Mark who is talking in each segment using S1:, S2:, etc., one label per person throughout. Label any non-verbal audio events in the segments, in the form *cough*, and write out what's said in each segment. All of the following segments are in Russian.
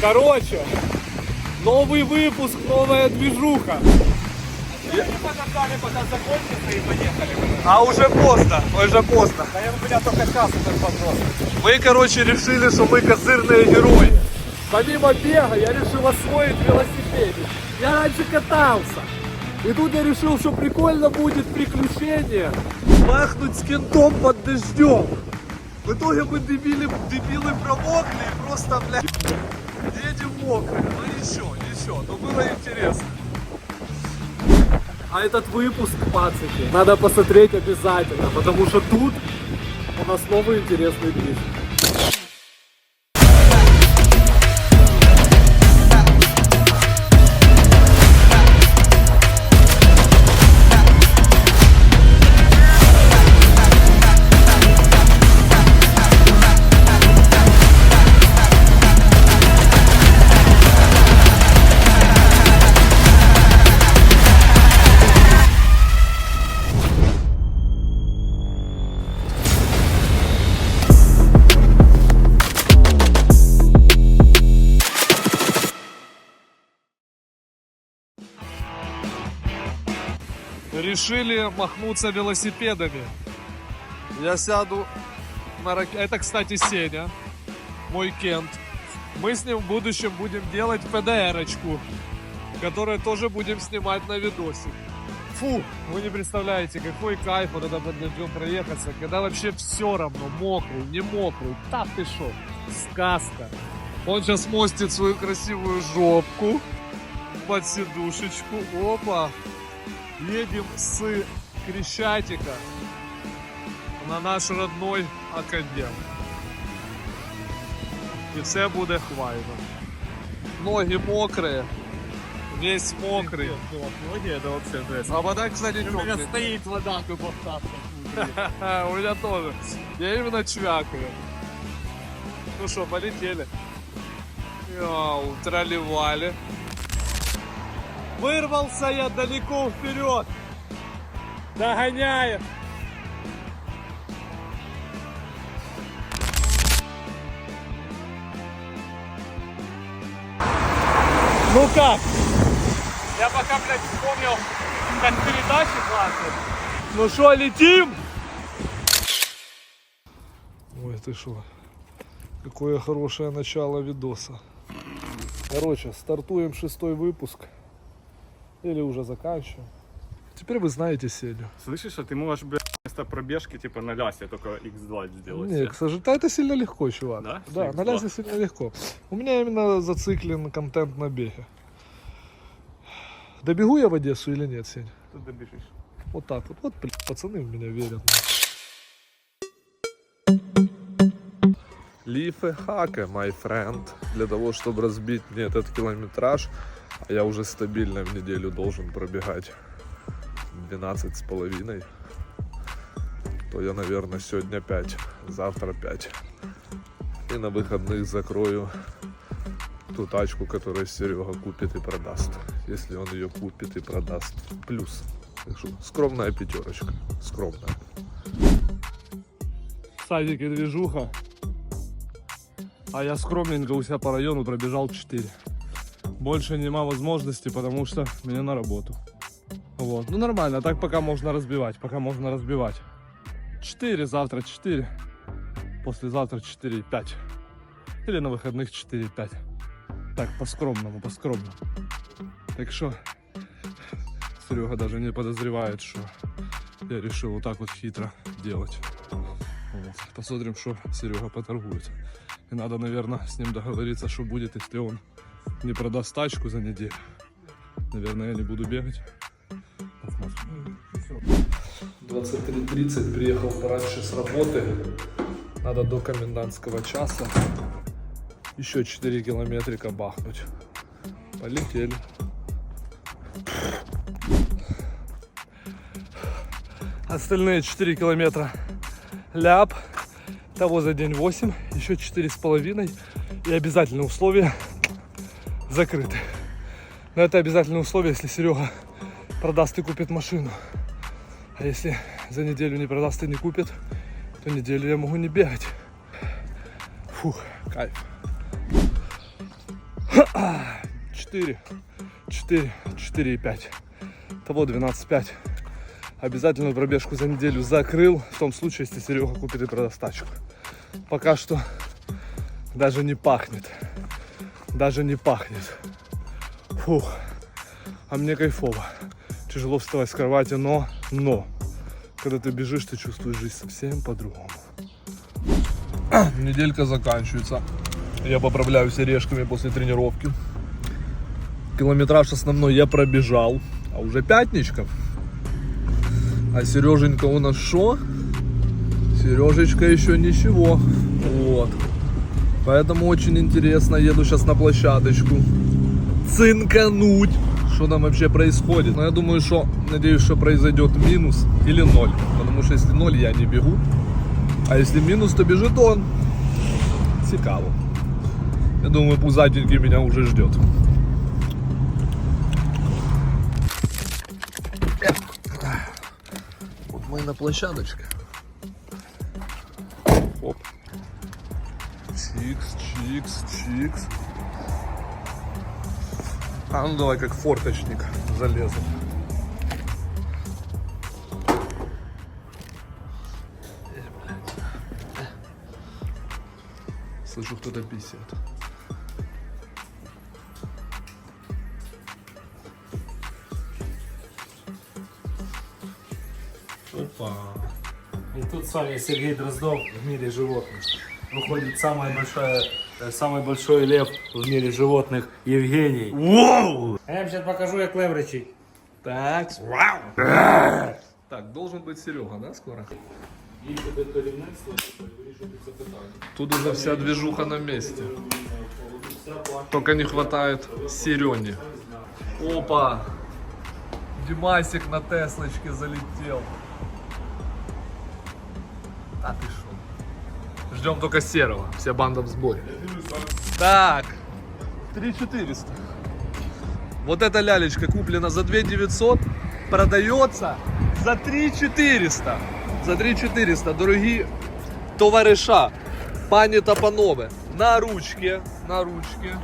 S1: Короче, новый выпуск, новая движуха.
S2: Подождали, пока закончится и поехали.
S1: А уже поздно, уже поздно.
S2: Да я у меня только сейчас этот вопрос.
S1: Мы, короче, решили, что мы козырные герои. Помимо бега, я решил освоить велосипед. Я раньше катался. И тут я решил, что прикольно будет приключение. Махнуть с кентом под дождем. В итоге мы дебили, дебилы промокли и просто, блядь, едем мокрые. Ну ничего, ничего, но было интересно. А этот выпуск, пацаны, надо посмотреть обязательно, потому что тут у нас новый интересный движ. Решили махнуться велосипедами. Я сяду на рак... Это, кстати, Сеня, мой Кент. Мы с ним в будущем будем делать ПДРочку, которую тоже будем снимать на видосик. Фу, вы не представляете, какой кайф вот это под дождем проехаться, когда вообще все равно, мокрый, не мокрый, так ты шо, сказка. Он сейчас мостит свою красивую жопку под сидушечку, опа, едем с Крещатика на наш родной академ. І це буде хвайно. Ноги мокрые, весь мокрый.
S2: Ноги, это вообще жесть.
S1: А вода, кстати,
S2: У меня
S1: теплая.
S2: стоит вода, как *laughs*
S1: У меня тоже. Я именно чвякаю. Ну что, полетели. Йоу, тролливали. Вырвался я далеко вперед. Догоняет. Ну как?
S2: Я пока, блядь, вспомнил, как передачи классные.
S1: Ну что, летим? Ой, ты что? Какое хорошее начало видоса. Короче, стартуем шестой выпуск. Или уже заканчиваем. Теперь вы знаете Селю.
S2: Слышишь, а ты можешь, блядь, вместо пробежки, типа, на лясе только X2 сделать.
S1: Не, к сожалению, это сильно легко, чувак.
S2: Да?
S1: Да,
S2: X2?
S1: на лясе сильно легко. У меня именно зациклен контент на беге. Добегу я в Одессу или нет, Сень?
S2: Тут добежишь.
S1: Вот так вот. Вот, блин, пацаны в меня верят. Лифы хака, my friend. Для того, чтобы разбить мне этот километраж, я уже стабильно в неделю должен пробегать 12 с половиной, то я, наверное, сегодня 5, завтра 5. И на выходных закрою ту тачку, которую Серега купит и продаст. Если он ее купит и продаст. Плюс. Скромная пятерочка. Скромная.
S3: садик и движуха. А я скромненько у себя по району пробежал 4. Больше нема возможности, потому что мне на работу. Вот. Ну нормально, так пока можно разбивать, пока можно разбивать. 4, завтра 4. Послезавтра 4,5. Или на выходных 4,5. Так, по-скромному, по-скромному. Так что Серега даже не подозревает, что я решил вот так вот хитро делать. Вот. Посмотрим, что Серега поторгует. И надо, наверное, с ним договориться, что будет, если он не продаст тачку за неделю. Наверное, я не буду бегать. Посмотрим.
S1: 23.30 приехал пораньше с работы. Надо до комендантского часа. Еще 4 километрика бахнуть. Полетели. Остальные 4 километра ляп. Того за день 8. Еще 4 с половиной. И обязательные условия закрыты. Но это обязательное условие, если Серега продаст и купит машину. А если за неделю не продаст и не купит, то неделю я могу не бегать. Фух, кайф. 4, 4, 4 и 5. Того 12,5. Обязательно пробежку за неделю закрыл, в том случае, если Серега купит и продаст тачку. Пока что даже не пахнет. Даже не пахнет. Фух. А мне кайфово. Тяжело вставать с кровати, но, но, когда ты бежишь, ты чувствуешь жизнь совсем по-другому. *clears throat* Неделька заканчивается. Я поправляюсь орешками после тренировки. Километраж основной я пробежал. А уже пятничка. А Сереженька у нас шо? Сережечка еще ничего. Вот. Поэтому очень интересно. Еду сейчас на площадочку. Цинкануть. Что там вообще происходит? Но я думаю, что, надеюсь, что произойдет минус или ноль. Потому что если ноль, я не бегу. А если минус, то бежит он. Цікаво. Я думаю, пузатенький меня уже ждет. Вот мы на площадочке. Чикс, чикс, чикс. А ну давай как форточник залезу. Слышу, кто-то писает.
S4: Опа. И тут с вами Сергей Дроздов в мире животных. Выходит самая большая, э, самый большой лев в мире животных Евгений. Воу! А я вам сейчас покажу, як лев речить.
S1: Так. Так, должен быть Серега, да, скоро? Тут уже вся движуха на месте. Только не хватает Серени. Опа! Димасик на Теслочке залетел. А ты шо? Ждем только Серого. Вся банда в сборе. Так. 3400. Вот эта лялечка куплена за 2 900, продается за 3 400. За 3 400, дорогі товариша, пані та панове, на ручке, на ручке.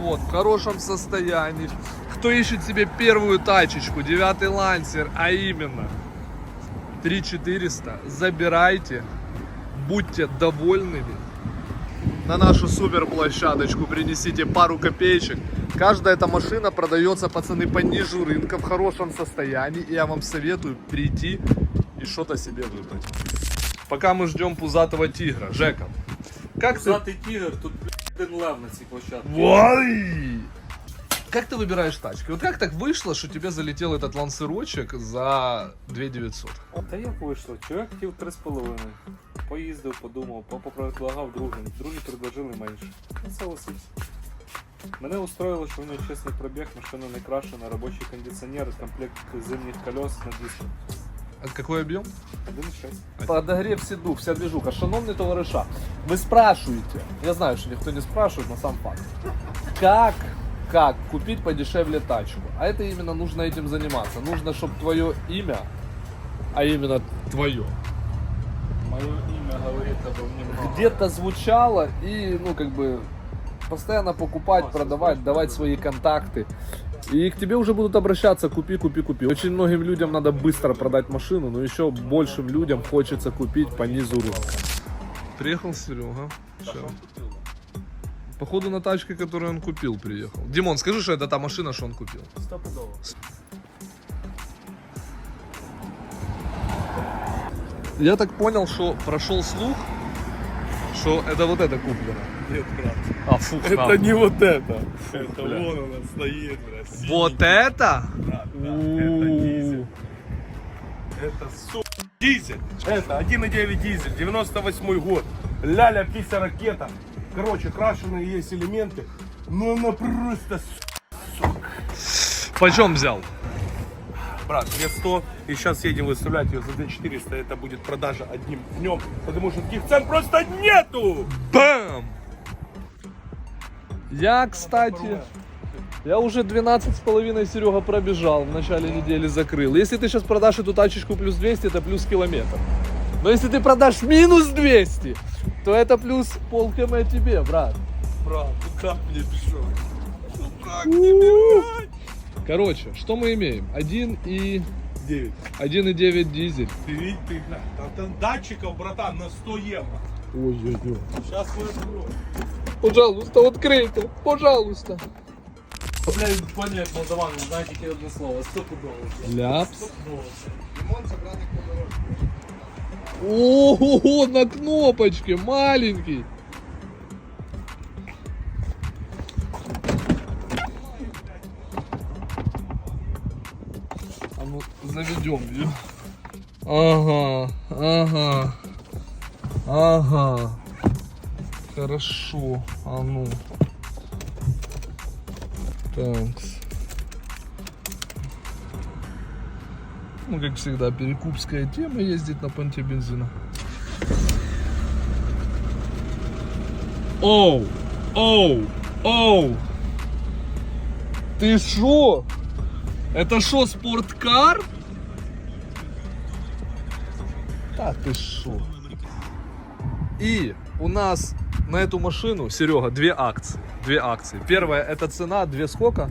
S1: Вот, в хорошем состоянии. Кто ищет себе первую тачечку, девятый лансер, а именно 3400, забирайте, будьте довольными. На нашу супер площадочку принесите пару копеечек. Каждая эта машина продается, пацаны, по ниже рынка в хорошем состоянии. И я вам советую прийти и что-то себе выбрать. Пока мы ждем пузатого тигра. Жека, как ты...
S4: Затий тігр, тут блядь, один лев на цій площадці.
S1: Ой! Как ты выбираешь тачки? Вот как так вышло, что тебе залетел этот лансерочек за 2 900?
S4: Та як вийшло? Чоловік хотів 3,5. Поїздив, подумав, попредлагав другим. Другі предложили менше. Ну, согласився. Мене устроило, що в нього чесний пробіг, машина не крашена, робочий кондиціонер, комплект зимніх колес на диску.
S1: А какой объем?
S4: 1,6.
S1: Подогрев седу, вся движуха. Шановні товариша, ви спрашуєте, я знаю, що ніхто не спрашивает, но сам факт. Как, как купить подешевле тачку? А это именно нужно этим заниматься. Нужно, чтобы твое имя, а именно твое,
S4: Обо мне много.
S1: где-то звучало и, ну, как бы, постоянно покупать, продавать, давать свои контакты. И к тебе уже будут обращаться, купи, купи, купи. Очень многим людям надо быстро продать машину, но еще большим людям хочется купить по низу рынка. Приехал Серега. Походу на тачке, которую он купил, приехал. Димон, скажи, что это та машина, что он купил.
S4: Стопудово.
S1: Я так понял, что прошел слух, что это вот это куплено.
S2: Нет, брат.
S1: А, фух,
S2: Это не вот это. Это вон она стоит, блядь. синий.
S1: Вот это?
S2: Брат,
S1: У-у-у.
S2: это дизель. Это, сука, дизель. Это 1.9 дизель, 98 год. Ляля, пися, ракета. Короче, крашеные есть элементы. Но она просто, сука.
S1: Почем взял?
S2: Брат, мне 100, и сейчас едем выставлять ее за 2400. Это будет продажа одним днем, потому что таких цен просто нету.
S1: Бам! Я, кстати, я уже 12 с половиной Серега пробежал, в начале недели закрыл. Если ты сейчас продашь эту тачечку плюс 200, это плюс километр. Но если ты продашь минус 200, то это плюс пол км тебе, брат.
S2: брат, ну как мне бежать? Ну как мне бежать?
S1: Короче, что мы имеем? 1 и
S2: 9.
S1: 1,9 дизель.
S2: Ты видишь, ты, там, там датчиков, братан, на 100 евро.
S1: Ой-ой-ой.
S2: Сейчас мы откроем.
S1: Пожалуйста, открийте, пожалуйста.
S4: Бля, понять молдаван, знаєте тільки одне слово, стопудово.
S1: Ляпс. Ого, на кнопочке, маленький. Ее. Ага, ага, ага. Хорошо, а ну. Так. Ну, как всегда, перекупская тема ездить на понте бензина. Оу! Оу! Оу! Ты шо? Это шо, спорткар? Ты шо? И у нас на эту машину, Серега, две акции. Две акции. Первая это цена, две сколько?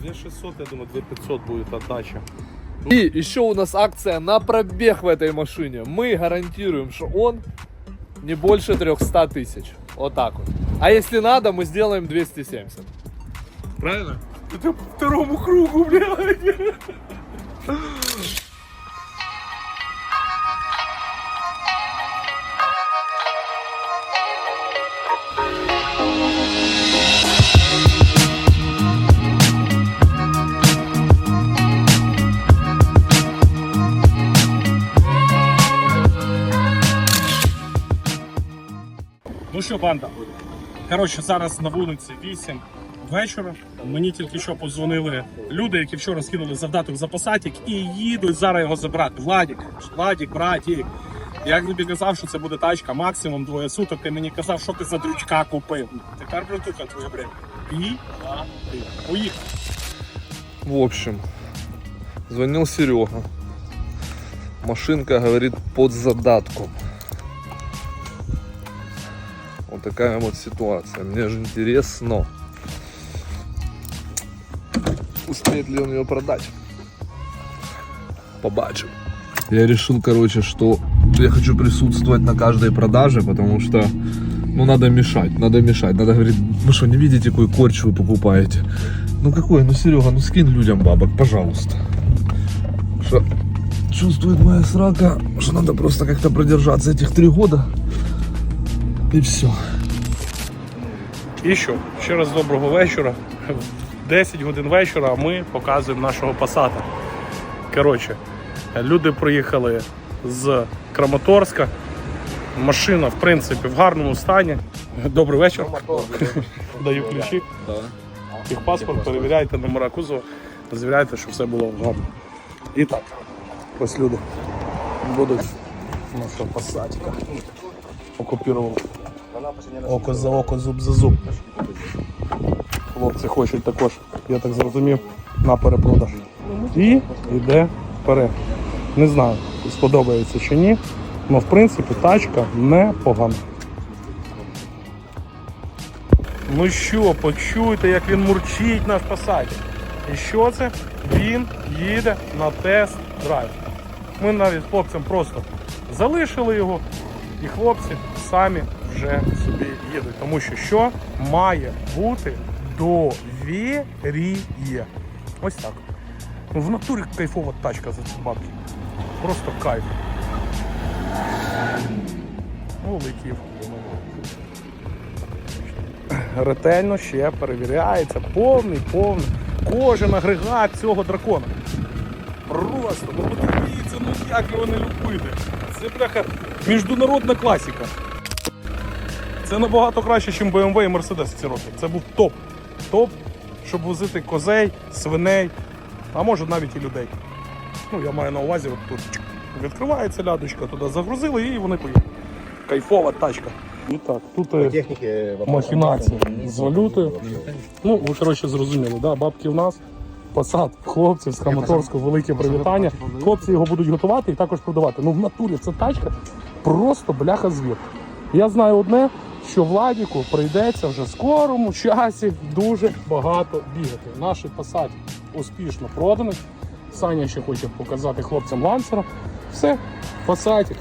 S2: 2600, я думаю, 2500 будет отдача.
S1: И еще у нас акция на пробег в этой машине. Мы гарантируем, что он не больше 300 тысяч. Вот так вот. А если надо, мы сделаем 270. Правильно?
S2: Это по второму кругу, блядь.
S5: Що, банда? Коротше, зараз на вулиці 8 вечора. Мені тільки що подзвонили люди, які вчора скинули завдаток за посадик і їдуть зараз його забрати. Владік, Владік, братік. Я тобі казав, що це буде тачка максимум двоє суток. Ти мені казав, що ти за дрючка купив. Тепер братуха твоя, блядь. І. Поїхав.
S1: В общем, звонил Серега. Машинка говорит под задатком. Такая вот ситуация. Мне же интересно, успеет ли он ее продать. Побачим. Я решил, короче, что я хочу присутствовать на каждой продаже, потому что ну надо мешать, надо мешать. Надо говорить, вы что, не видите, какой корч вы покупаете? Ну какой, ну Серега, ну скинь людям бабок, пожалуйста. Что чувствует моя срака, что надо просто как-то продержаться этих три года. И все.
S5: І що? Ще раз доброго вечора. 10 годин вечора ми показуємо нашого пасата. Коротше, люди приїхали з Краматорська. Машина, в принципі, в гарному стані. Добрий вечір. Даю ключі. Їх паспорт, перевіряйте номера кузова, звіряйте, щоб все було гарно. І так, ось люди будуть наша пасатика. Окупірували. Око за око, зуб за зуб. Хлопці хочуть також, я так зрозумів, на перепродаж. І йде вперед. Не знаю, сподобається чи ні. але в принципі тачка непогана. Ну що, почуйте, як він мурчить наш пасаті. І що це? Він їде на тест-драйв. Ми навіть хлопцям просто залишили його, і хлопці самі вже собі їдуть. Тому що що має бути довір'я. Ось так. В натурі кайфова тачка за ці бабки. Просто кайф. Улетів. Ретельно ще перевіряється повний, повний. Кожен агрегат цього дракона. Просто, ну подивіться, ну як його не любити. Це бляха міжнародна класіка. Це набагато краще, ніж BMW і Mercedes ці роки. Це був топ. Топ, щоб возити козей, свиней, а може навіть і людей. Ну, я маю на увазі, от тут відкривається лядочка, туди загрузили і вони поїхали. Кайфова тачка. І так, тут е,
S6: техніки
S5: махінації з валютою. Ну, ви коротше зрозуміли, да? бабки в нас. Посад хлопців з Краматорського, велике привітання. Хлопці його будуть готувати і також продавати. Ну в натурі ця тачка просто бляха звір. Я знаю одне, що Владіку прийдеться вже в скорому часі дуже багато бігати. Наш посад успішно проданий. Саня ще хоче показати хлопцям лансера. Все, фасатик,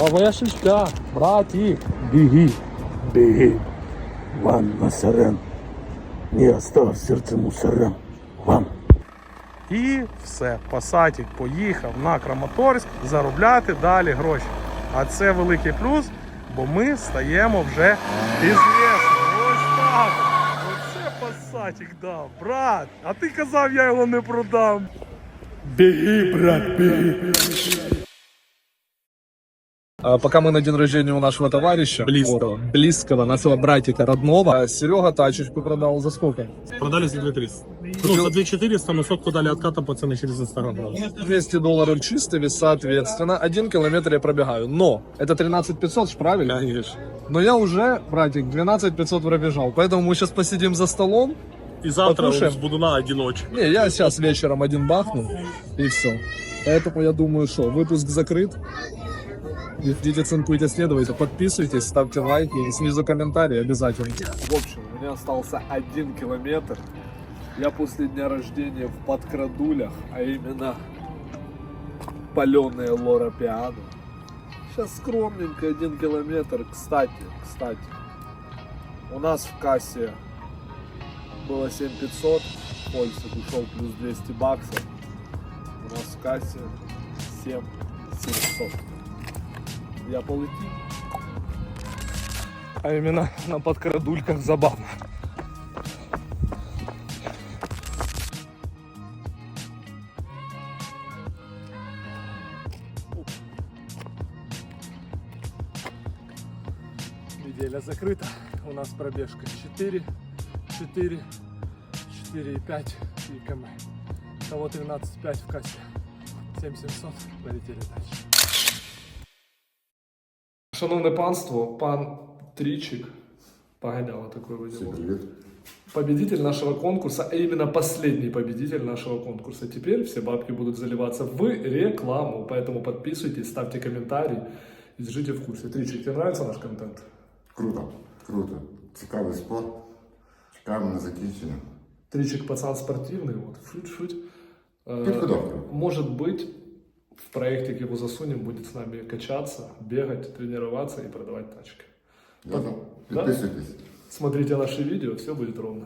S5: лавая шишка, братик, біги, біги.
S7: Ван Насарен, не остав серце мусорам. Ван.
S5: І все, Пасатік поїхав на Краматорськ заробляти далі гроші. А це великий плюс, бо ми стаємо вже бізнесом. Ось так. Оце пасатик дав, брат. А ти казав, я його не продам.
S7: Біги, брат, біги.
S1: А, Пока мы на день рождения у нашего товарища. Близкого. близкого, нашего братика родного. А Серега тачечку продал за сколько?
S8: Продали за 2300. Ну, за 2400 на сотку дали отката пацаны через Инстаграм.
S1: 200 долларов чистый вес, соответственно. Один километр я пробегаю. Но это 13 500, ж правильно?
S8: Конечно.
S1: Но я уже, братик, 12 500 пробежал. Поэтому мы сейчас посидим за столом.
S8: И завтра
S1: Покушаем.
S8: с Будуна одиночек.
S1: Не, я сейчас вечером один бахну. И все. Поэтому я думаю, что выпуск закрыт. Идите, цинкуйте, следуйте, подписывайтесь, ставьте лайки и снизу комментарии обязательно. В общем, у меня остался один километр. Я после дня рождения в подкрадулях, а именно паленые лора пиано. Сейчас скромненько один километр. Кстати, кстати, у нас в кассе было 7500, Польсик ушел плюс 200 баксов. У нас в кассе 7700. Я полетим.
S5: А іменно на подкрадульках забавно. Неделя закрыта. У нас пробежка 4, 4, 4,5 и км. Того 13,5 в кассе. 7700. Полетели дальше.
S1: Шановне панство, пан Тричик, погоняло такой водило. Победитель нашего конкурса, а именно последний победитель нашего конкурса. Теперь все бабки будут заливаться в рекламу, поэтому подписывайтесь, ставьте комментарии и держите в курсе. Тричик, тебе нравится наш контент?
S9: Круто, круто. Цікавий спорт. Чекаємо на закінчення.
S1: Тричик пацан спортивный, вот, шуть-шуть. Э,
S9: Подготовка.
S1: Может быть, в проектик его засунем, будет с нами качаться, бегать, тренироваться и продавать тачки.
S9: Ясно?
S1: Да?
S9: Підписуйтесь.
S1: Смотрите наши видео, все будет ровно.